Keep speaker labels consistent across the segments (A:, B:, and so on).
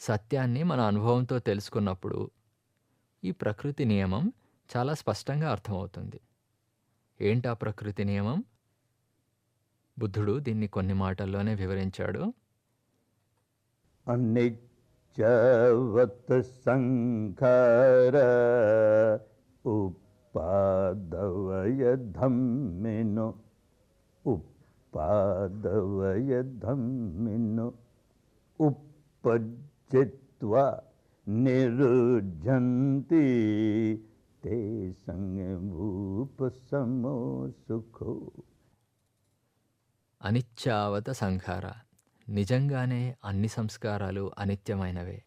A: సత్యాన్ని మన అనుభవంతో తెలుసుకున్నప్పుడు ఈ ప్రకృతి నియమం చాలా స్పష్టంగా అర్థమవుతుంది. ఏంటా ప్రకృతి నియమం? బుద్ధుడు దీన్ని కొన్ని మాటల్లోనే వివరించాడు.
B: అనిత్యవత్ సంఖార ఉపాదవయధమ్మిను ఉపాదవయధమ్మిను ఉపాదవయ ధమ్మిను నిరుజంతి తే సంగూపసమో సుఖో
A: అనిత్యావత సంఖార నిజంగానే అన్ని సంస్కారాలు అనిత్యమైనవే.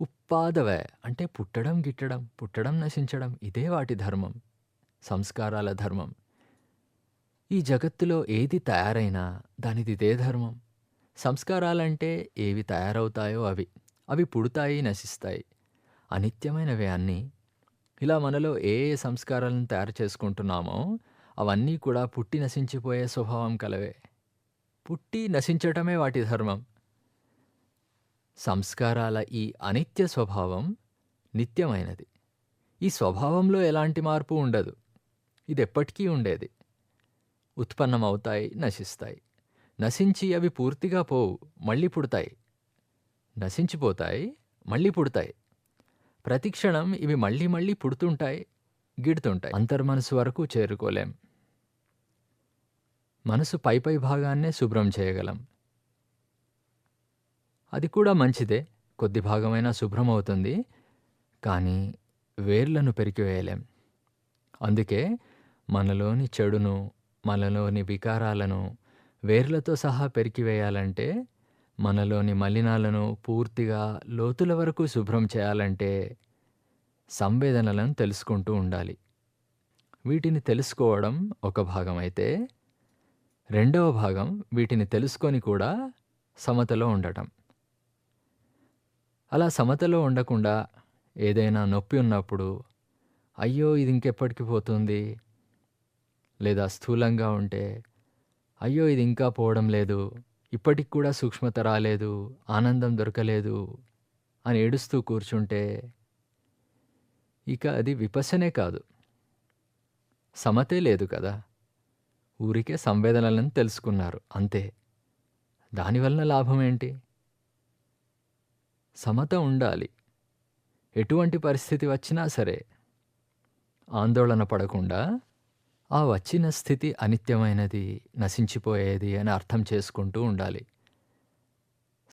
A: ఉప్పాదవే అంటే పుట్టడం గిట్టడం, పుట్టడం నశించడం ఇదే వాటి ధర్మం. సంస్కారాల ధర్మం. ఈ జగత్తులో ఏది తయారైనా దానిదిదే ధర్మం. సంస్కారాలంటే ఏవి తయారవుతాయో అవి. అవి పుడతాయి, నశిస్తాయి. అనిత్యమైనవే అన్నీ. ఇలా మనలో ఏ ఏ సంస్కారాలను తయారు చేసుకుంటున్నామో అవన్నీ కూడా పుట్టి నశించిపోయే స్వభావం కలవే. పుట్టి నశించటమే వాటి ధర్మం. సంస్కారాల ఈ అనిత్య స్వభావం నిత్యమైనది. ఈ స్వభావంలో ఎలాంటి మార్పు ఉండదు. ఇదెప్పటికీ ఉండేది. ఉత్పన్నమవుతాయి, నశిస్తాయి. నశించి అవి పూర్తిగా పోవు. మళ్ళీ పుడతాయి. నశించిపోతాయి, మళ్ళీ పుడతాయి. ప్రతి క్షణం ఇవి మళ్ళీ మళ్ళీ పుడుతుంటాయి, గిడుతుంటాయి. అంతర్మనసు వరకు చేరుకోలేం. మనసు పైపై భాగాన్నే శుభ్రం చేయగలం. అది కూడా మంచిదే. కొద్ది భాగమైనా శుభ్రమవుతుంది. కానీ వేర్లను పెరికివేయలేం. అందుకే మనలోని చెడును, మనలోని వికారాలను వేర్లతో సహా పెరికివేయాలంటే, మనలోని మలినాలను పూర్తిగా లోతుల వరకు శుభ్రం చేయాలంటే సంవేదనలను తెలుసుకుంటూ ఉండాలి. వీటిని తెలుసుకోవడం ఒక భాగమైతే, రెండవ భాగం వీటిని తెలుసుకొని కూడా సమతలో ఉండటం. అలా సమతలో ఉండకుండా ఏదైనా నొప్పి ఉన్నప్పుడు అయ్యో! ఇది ఇంకెప్పటికి పోతుంది. లేదా స్థూలంగా ఉంటే అయ్యో! ఇది ఇంకా పోవడం లేదు. ఇప్పటికి కూడా సూక్ష్మత రాలేదు. ఆనందం దొరకలేదు అని ఏడుస్తూ కూర్చుంటే ఇక అది విపసనే కాదు. సమతే లేదు కదా! ఊరికే సంవేదనలను తెలుసుకున్నారు అంతే. దానివలన లాభం ఏంటి? సమత ఉండాలి. ఎటువంటి పరిస్థితి వచ్చినా సరే ఆందోళన పడకుండా ఆ వచ్చిన స్థితి అనిత్యమైనది, నశించిపోయేది అని అర్థం చేసుకుంటూ ఉండాలి.